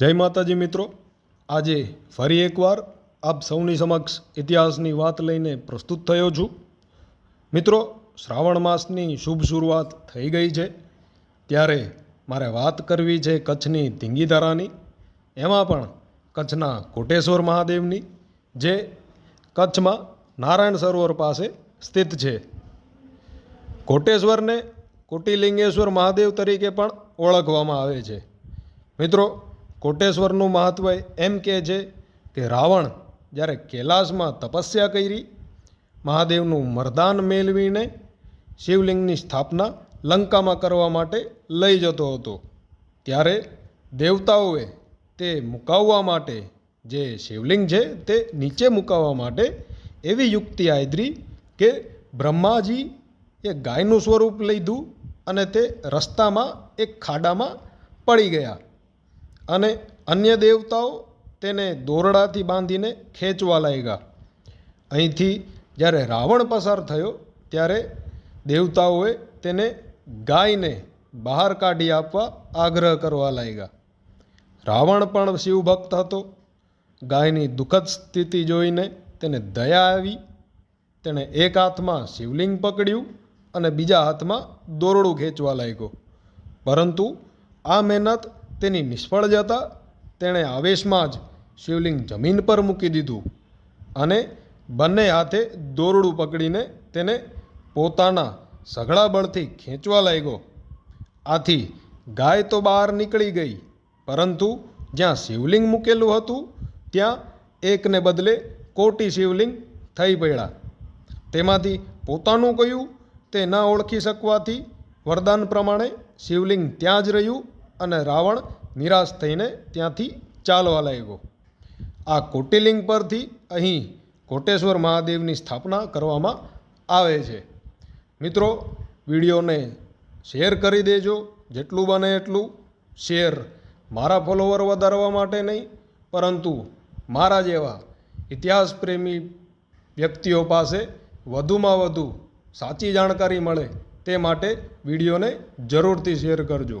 જય માતાજી મિત્રો. આજે ફરી એકવાર આપ સૌની સમક્ષ ઇતિહાસની વાત લઈને પ્રસ્તુત થયો છું. મિત્રો, શ્રાવણ માસની શુભ શરૂઆત થઈ ગઈ છે. ત્યારે મારે વાત કરવી છે કચ્છની ધીંગીધારાની. એમાં પણ કચ્છના કોટેશ્વર મહાદેવની, જે કચ્છમાં નારાયણ સરોવર પાસે સ્થિત છે. કોટેશ્વરને કોટિલિંગેશ્વર મહાદેવ તરીકે પણ ઓળખવામાં આવે છે. મિત્રો કોટેશ્વરનું મહત્ત્વ એમ કહે છે કે રાવણ જ્યારે કૈલાસમાં તપસ્યા કરી, મહાદેવનું મરદાન મેળવીને શિવલિંગની સ્થાપના લંકામાં કરવા માટે લઈ જતો હતો. ત્યારે દેવતાઓએ તે મુકાવવા માટે જે શિવલિંગ છે તે નીચે મુકાવવા માટે એવી યુક્તિ આદરી કે બ્રહ્માજી એ ગાયનું સ્વરૂપ લીધું અને તે રસ્તામાં એક ખાડામાં પડી ગયા. અને અન્ય દેવતાઓ તેને દોરડાથી બાંધીને ખેંચવા લાગ્યા. અહીંથી જ્યારે રાવણ પસાર થયો, ત્યારે દેવતાઓએ તેને ગાયને બહાર કાઢી આપવા આગ્રહ કરવા લાગ્યા. રાવણ પણ શિવભક્ત હતો. ગાયની દુઃખદ સ્થિતિ જોઈને તેને દયા આવી. તેણે એક હાથમાં શિવલિંગ પકડ્યું અને બીજા હાથમાં દોરડું ખેંચવા લાગ્યો. પરંતુ આ મહેનત તેની નિષ્ફળ જતા તેણે આવેશમાં જ શિવલિંગ જમીન પર મૂકી દીધું અને બંને હાથે દોરડું પકડીને તેને પોતાના સઘળા બળથી ખેંચવા લાગ્યો. આથી ગાય તો બહાર નીકળી ગઈ, પરંતુ જ્યાં શિવલિંગ મૂકેલું હતું, ત્યાં એકને બદલે કોટી શિવલિંગ થઈ પડ્યા. તેમાંથી પોતાનું કયું તે ન ઓળખી શકવાથી વરદાન પ્રમાણે શિવલિંગ ત્યાં જ રહ્યું અને રાવણ નિરાશ થઈને ત્યાંથી ચાલવા લાગ્યો. આ કોટિલિંગ પરથી અહીં કોટેશ્વર મહાદેવની સ્થાપના કરવામાં આવે છે. મિત્રો, વિડીયોને શેર કરી દેજો, જેટલું બને એટલું શેર મારા ફોલોવર વધારવા માટે નહીં, પરંતુ મારા જેવા ઇતિહાસ પ્રેમી વ્યક્તિઓ પાસે વધુમાં વધુ સાચી જાણકારી મળે તે માટે વિડીયોને જરૂરથી શેર કરજો.